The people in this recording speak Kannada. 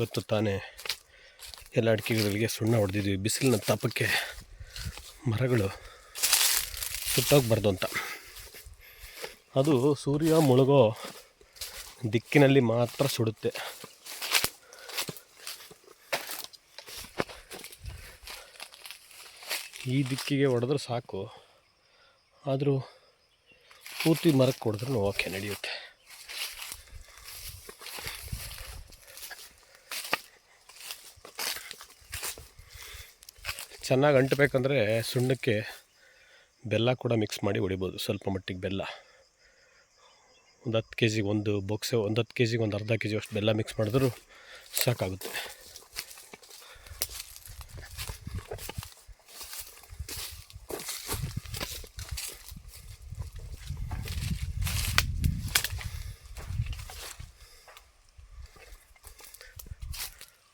ಇವತ್ತು ತಾನೇ ಎಲ್ಲ ಅಡಿಕೆಗಳಿಗೆ ಸುಣ್ಣ ಹೊಡೆದಿದ್ವಿ. ಬಿಸಿಲಿನ ತಾಪಕ್ಕೆ ಮರಗಳು ಸುಟ್ಟೋಗ್ಬಾರ್ದು ಅಂತ. ಅದು ಸೂರ್ಯ ಮುಳುಗೋ ದಿಕ್ಕಿನಲ್ಲಿ ಮಾತ್ರ ಸುಡುತ್ತೆ. ಈ ದಿಕ್ಕಿಗೆ ಹೊಡೆದ್ರೆ ಸಾಕು. ಆದರೂ ಪೂರ್ತಿ ಮರಕ್ಕೆ ಹೊಡೆದ್ರೂ ಓಕೆ ನಡೆಯುತ್ತೆ. ಚೆನ್ನಾಗಿ ಅಂಟಬೇಕಂದ್ರೆ ಸುಣ್ಣಕ್ಕೆ ಬೆಲ್ಲ ಕೂಡ ಮಿಕ್ಸ್ ಮಾಡಿ ಹೊಡಿಬೋದು, ಸ್ವಲ್ಪ ಮಟ್ಟಿಗೆ ಬೆಲ್ಲ. ಒಂದು ಹತ್ತು ಕೆ ಜಿಗೆ ಒಂದು ಬೊಕ್ಸೆ ಒಂದು ಹತ್ತು ಕೆ ಜಿಗೆ ಒಂದು ಅರ್ಧ ಕೆ ಜಿ ಅಷ್ಟು ಬೆಲ್ಲ ಮಿಕ್ಸ್ ಮಾಡಿದ್ರೂ ಸಾಕಾಗುತ್ತೆ.